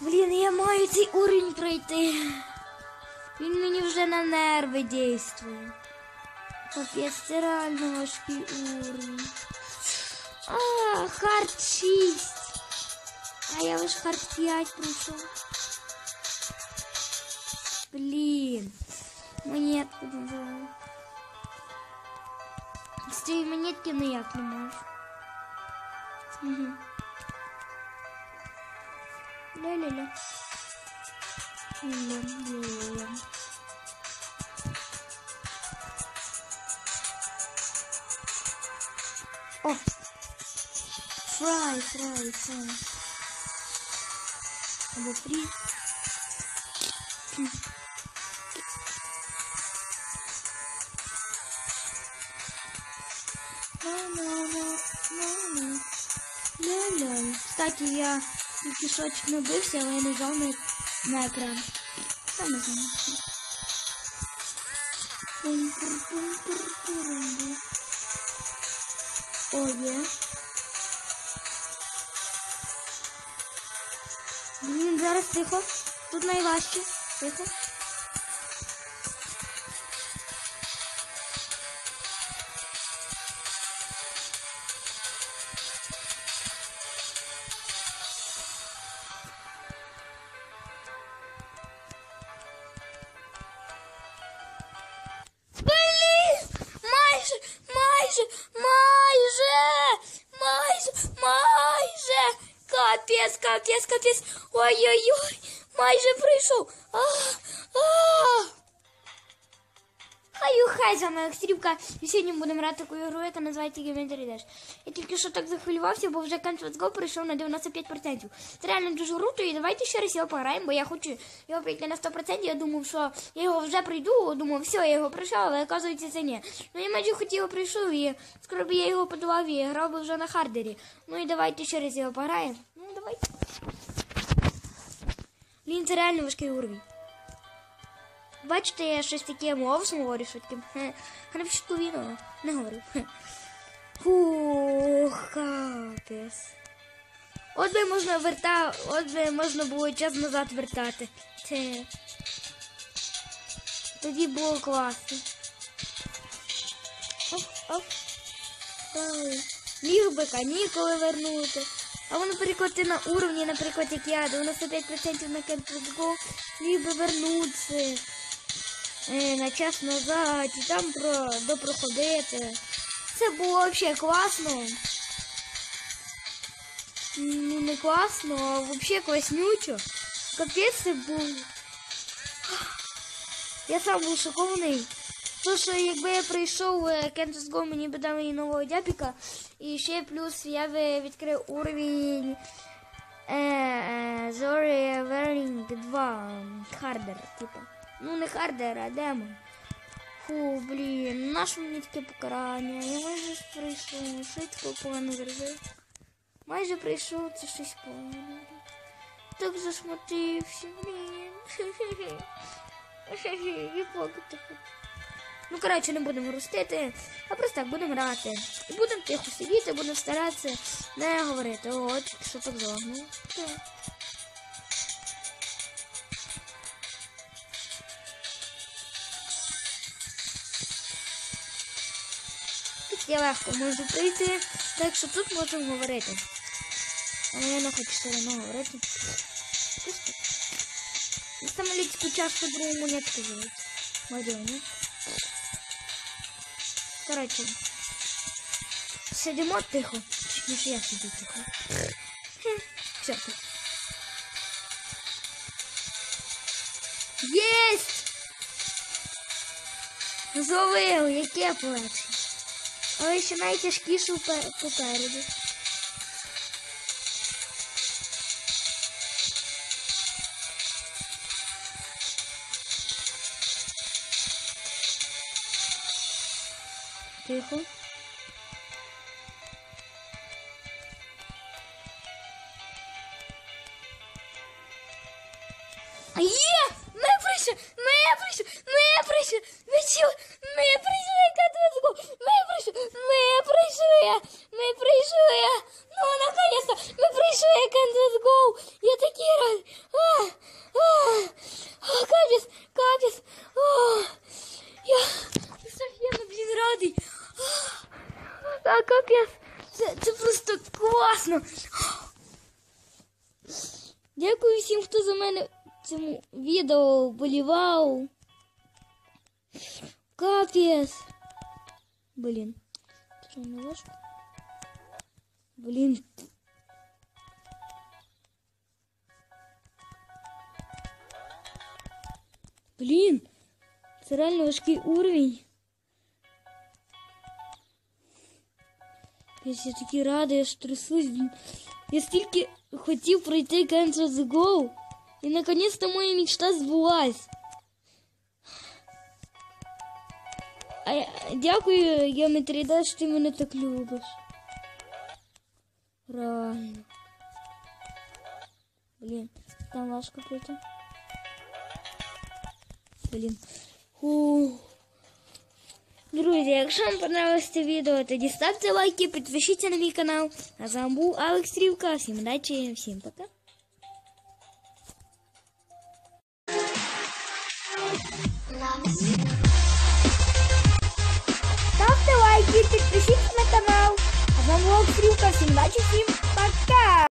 Блін, я маю цей уровень пройти. Він мені вже на нерви дійствує. Капець, це реально важкий уровень. А, хард 6. А я лише хард 5 пройшов. цієї монетки ніяк не можу. Угу. Ля-ля-ля. Ля-ля-ля. О! Фрай, фрай, фрай. Або фрі. Хм. Кстати, я пішочок набився, але я нажав на, на екран. Саме знаю. О, є. Блін, зараз тихо. Тут найважче. Тихо. Капець, капець, капець. Ой-ой-ой, майже прийшов. А, а. Хай хай за мною стрібка. І сьогодні будемо грати таку ігру, яка називається Geometry Dash. Я тільки що так захвилювався, бо вже Let's Go прийшов на 95%. Це реально дуже круто, і давайте ще раз його пограємо, бо я хочу його прийти на 100%. Я думав, що я його вже прийду, думав, все, я його пройшов, але оказується це ні. Ну я майже хотів прийшов, і скоро б я його подавав і грав би вже на хардері. Ну і давайте ще раз його пограємо. Ну давайте. Блін, це реально важкий уровень. Бачите, я щось таке мовсом говорю, що таке. хе, Хребчику відео. Не говорю. Фух, капець. От би можна верта, от би можна було час назад вертати. Це. Тоді було класно. Оп, оп. Міг би канікули вернути. А воно, наприклад, ти на уровні, наприклад, як я, 95% на Go, міг би вернутися на час назад і там про, допроходити. Це було взагалі класно. Ну, не класно, а взагалі класнючо. Капець це був. Я сам був шокований. То, що якби я прийшов Кентус Go, мені б дали нового дяпіка. І ще плюс я би відкрив уровень е, е, 2 Хардер, типу. Ну не хардер, а демон. Фу, блін, наше мені таке покарання. Я майже прийшов. Швидко погано зробив. Майже прийшов, це щось погано. Так засмутився, блін. І плакати хочу. Ну, коротше, не будемо ростити, а просто так будемо грати. І будемо тихо сидіти, будемо старатися не говорити. О, що так загнув. Я легко можу прийти, так що тут можемо говорити. Але я не хочу все одно говорити. Просто. І самоліт часто другу монетку живуть. Мадьоні. Коротше. Сидимо тихо. Точніше я сиджу тихо. Все тут. Єсть! Зловив, яке плече. Але ще найтяжкіше попереду. Тихо. Є! Ми прийшли! Ми прийшли! Класно! Дякую всім, хто за мене цьому відео болівав. Капець! Блін. Що не важко? Блін. Блін. Це реально важкий уровень. Я ще такий радий, я ж трясусь. блін. Я стільки хотів пройти Cancel the Go. І наконец-то моя мечта збулась. А я, дякую, Геометріда, що ти мене так любиш. Реально. Блін, там важко пройти. Блін. Фух. Друзі, якщо вам понравилось це відео, тоді ставте лайки, підпишіться на мій канал. А з вами був Алекс Стрівка. Всім удачі, всім пока. Ставте лайки, підпишіться на канал. А з вами був Алекс Стрівка. Всім удачі, всім пока.